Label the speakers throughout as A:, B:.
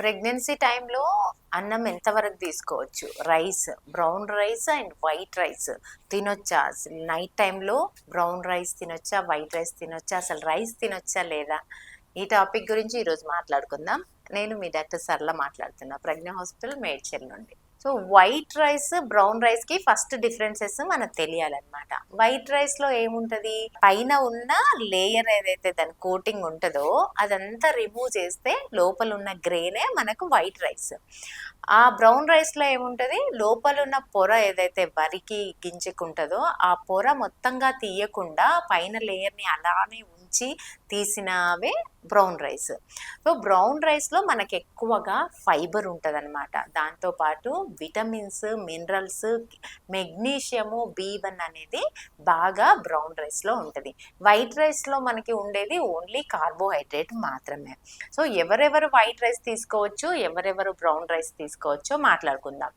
A: Pregnancy టైంలో అన్నం ఎంతవరకు తీసుకోవచ్చు? Rice brown rice and white rice తినొచ్చా? అసలు నైట్ టైంలో బ్రౌన్ రైస్ తినొచ్చా? వైట్ రైస్ తినొచ్చా? అసలు రైస్ తినొచ్చా లేదా? ఈ టాపిక్ గురించి ఈరోజు మాట్లాడుకుందాం. నేను మీ డాక్టర్ సరళ మాట్లాడుతున్నా ప్రజ్ఞ హాస్పిటల్ మేడ్చల్ నుండి. సో వైట్ రైస్ బ్రౌన్ రైస్కి ఫస్ట్ డిఫరెన్సెస్ మనకు తెలియాలన్నమాట. వైట్ రైస్లో ఏముంటది? పైన ఉన్న లేయర్ ఏదైతే దాని కోటింగ్ ఉంటుందో అదంతా రిమూవ్ చేస్తే లోపల ఉన్న గ్రేనే మనకు వైట్ రైస్. ఆ బ్రౌన్ రైస్లో ఏముంటది? లోపల ఉన్న పొర ఏదైతే వరికి గింజకుంటుందో ఆ పొర మొత్తంగా తీయకుండా పైన లేయర్ని అలానే అలానే నుంచి తీసినవే బ్రౌన్ రైస్. సో బ్రౌన్ రైస్లో మనకి ఎక్కువగా ఫైబర్ ఉంటుందన్నమాట. దాంతోపాటు vitamins minerals magnesium B one అనేది బాగా బ్రౌన్ రైస్లో ఉంటుంది. వైట్ రైస్లో మనకి ఉండేది ఓన్లీ కార్బోహైడ్రేట్ మాత్రమే. సో ఎవరెవరు వైట్ రైస్ తీసుకోవచ్చు ఎవరెవరు బ్రౌన్ రైస్ తీసుకోవచ్చో మాట్లాడుకుందాం.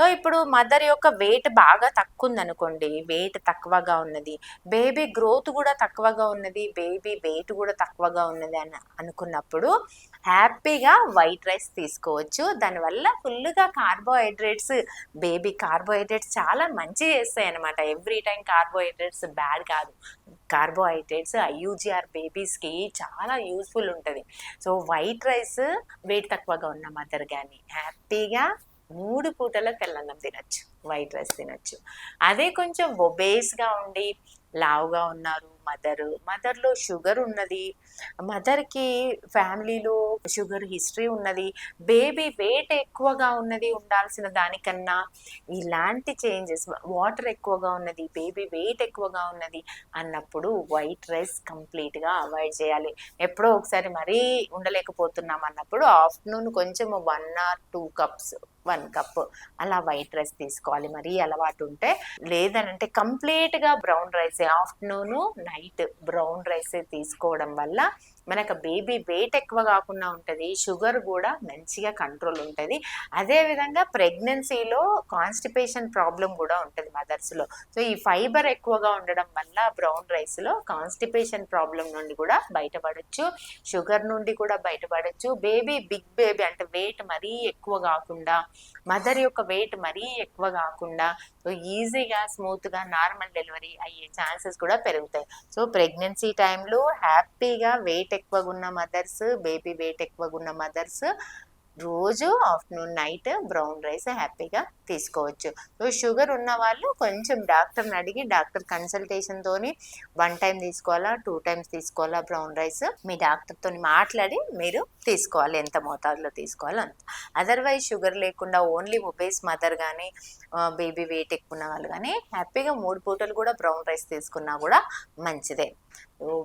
A: సో ఇప్పుడు మదర్ యొక్క వెయిట్ బాగా తక్కువ ఉందనుకోండి వెయిట్ తక్కువగా ఉన్నది. బేబీ గ్రోత్ కూడా తక్కువగా ఉన్నది బేబీ వెయిట్ కూడా తక్కువగా ఉన్నది అని అనుకున్నప్పుడు హ్యాపీగా వైట్ రైస్ తీసుకోవచ్చు. దానివల్ల ఫుల్గా కార్బోహైడ్రేట్స్ బేబీ కార్బోహైడ్రేట్స్ చాలా మంచి చేస్తాయి అనమాట ఎవ్రీ టైం కార్బోహైడ్రేట్స్ బ్యాడ్ కాదు. కార్బోహైడ్రేట్స్ ఐయూజిఆర్ బేబీస్కి చాలా యూస్ఫుల్ ఉంటుంది. సో వైట్ రైస్ వెయిట్ తక్కువగా ఉన్న మదర్ కానీ హ్యాపీగా మూడు పూటల తెల్లన్నం తినచ్చు. వైట్ రైస్ తినచ్చు. అదే కొంచెం ఒబేస్గా ఉండి లావుగా ఉన్నారు మదర్. మదర్లో షుగర్ ఉన్నది. మదర్కి ఫ్యామిలీలో షుగర్ హిస్టరీ ఉన్నది. బేబీ వెయిట్ ఎక్కువగా ఉన్నది ఉండాల్సిన దానికన్నా ఇలాంటి చేంజెస్ వాటర్ ఎక్కువగా ఉన్నది బేబీ వెయిట్ ఎక్కువగా ఉన్నది అన్నప్పుడు వైట్ రైస్ కంప్లీట్గా అవాయిడ్ చేయాలి. ఎప్పుడో ఒకసారి మరీ ఉండలేకపోతున్నాం అన్నప్పుడు ఆఫ్టర్నూన్ కొంచెం one or two cups one cup అలా వైట్ రైస్ తీసుకోవాలి. మరీ అలవాటు ఉంటే లేదనంటే కంప్లీట్గా brown rice. Afternoon night brown rice తీసుకోవడం వల్ల మనకు బేబీ వెయిట్ ఎక్కువ కాకుండా ఉంటుంది షుగర్ కూడా మంచిగా కంట్రోల్ ఉంటుంది. అదేవిధంగా ప్రెగ్నెన్సీలో కాన్స్టిపేషన్ ప్రాబ్లం కూడా ఉంటుంది మదర్స్లో సో ఈ ఫైబర్ ఎక్కువగా ఉండడం వల్ల బ్రౌన్ రైస్లో కాన్స్టిపేషన్ ప్రాబ్లం నుండి కూడా బయటపడచ్చు షుగర్ నుండి కూడా బయటపడచ్చు. బేబీ బిగ్ బేబీ అంటే వెయిట్ మరీ ఎక్కువ కాకుండా మదర్ యొక్క వెయిట్ మరీ ఎక్కువ కాకుండా సో ఈజీగా స్మూత్గా నార్మల్ డెలివరీ అయ్యే ఛాన్సెస్ కూడా పెరుగుతాయి. సో ప్రెగ్నెన్సీ టైంలో హ్యాపీగా వెయిట్ ఎక్కువగా ఉన్న మదర్స్ బేబీ వెయిట్ ఎక్కువగా ఉన్న మదర్స్ రోజు ఆఫ్టర్నూన్ నైట్ బ్రౌన్ రైస్ హ్యాపీగా తీసుకోవచ్చు. సో షుగర్ ఉన్న వాళ్ళు కొంచెం డాక్టర్ని అడిగి డాక్టర్ కన్సల్టేషన్తోని వన్ టైం తీసుకోవాలా టూ టైమ్స్ తీసుకోవాలా బ్రౌన్ రైస్ మీ డాక్టర్తో మాట్లాడి మీరు తీసుకోవాలి ఎంత మోతాదులో తీసుకోవాలో అంత. అదర్వైజ్ షుగర్ లేకుండా ఓన్లీ ఒబేస్ మదర్ కానీ బేబీ వెయిట్ ఎక్కువ ఉన్న వాళ్ళు కానీ హ్యాపీగా మూడు పూటలు కూడా బ్రౌన్ రైస్ తీసుకున్నా కూడా మంచిదే.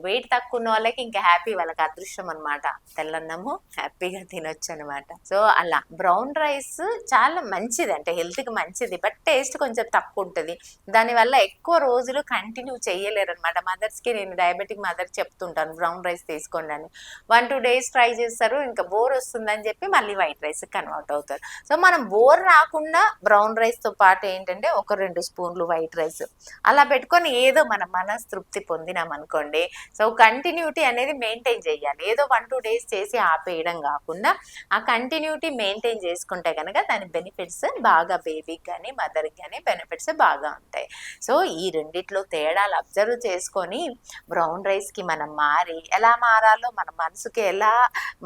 A: వెయిట్ తక్కువ ఉన్న వాళ్ళకి ఇంకా హ్యాపీ వాళ్ళకి అదృష్టం అనమాట తెల్లన్నము హ్యాపీగా తినొచ్చు అనమాట సో అలా. బ్రౌన్ రైస్ చాలా మంచిది. అంటే హెల్త్కి మంచిది. బట్ టేస్ట్ కొంచెం తక్కువ ఉంటుంది. దానివల్ల ఎక్కువ రోజులు కంటిన్యూ చేయలేరు అనమాట మదర్స్కి నేను డయాబెటిక్ మదర్ చెప్తుంటాను. బ్రౌన్ రైస్ తీసుకోండి అని. వన్ టూ డేస్ ట్రై చేస్తారు. ఇంకా బోర్ వస్తుందని చెప్పి మళ్ళీ వైట్ రైస్ కన్వర్ట్ అవుతారు. సో మనం బోర్ రాకుండా బ్రౌన్ రైస్తో పాటు ఏంటంటే ఒక రెండు స్పూన్లు వైట్ రైస్ అలా పెట్టుకొని ఏదో మన మనస్తృప్తి పొందినాం అనుకోండి సో కంటిన్యూటీ అనేది మెయింటైన్ చేయాలి. ఏదో వన్ టూ డేస్ చేసి ఆపేయడం కాకుండా ఆ కంటిన్యూటీ మెయింటైన్ చేసుకుంటే కనుక దాని బెనిఫిట్స్ బాగా బేబీకి కానీ మదర్కి కానీ బెనిఫిట్స్ బాగా ఉంటాయి. సో ఈ రెండిట్లో తేడాలు అబ్జర్వ్ చేసుకొని బ్రౌన్ రైస్కి మనం మారి ఎలా మారాలో మన మనసుకి ఎలా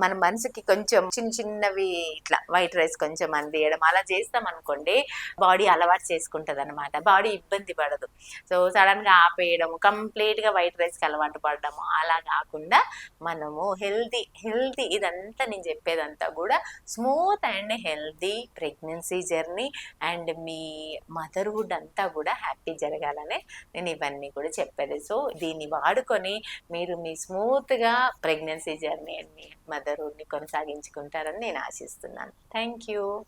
A: మన మనసుకి కొంచెం చిన్న చిన్నవి ఇట్లా వైట్ రైస్ కొంచెం అందియడం అలా చేస్తాం అనుకోండి బాడీ అలవాటు చేసుకుంటుంది అనమాట బాడీ ఇబ్బంది పడదు. సో సడన్గా ఆపేయడం కంప్లీట్గా వైట్ రైస్కి అలవాటు పడడము అలా కాకుండా మనము హెల్దీ హెల్దీ ఇదంతా నేను చెప్పేదంతా కూడా smooth and healthy pregnancy journey and me motherhood అంతా కూడా హ్యాపీ జరగాలని నేను ఇవన్నీ కూడా చెప్పేది. సో దీన్ని వాడుకొని మీరు మీ స్మూత్గా ప్రెగ్నెన్సీ జర్నీ అండ్ మీ మదర్హుడ్ని కొనసాగించుకుంటారని నేను ఆశిస్తున్నాను. Thank you.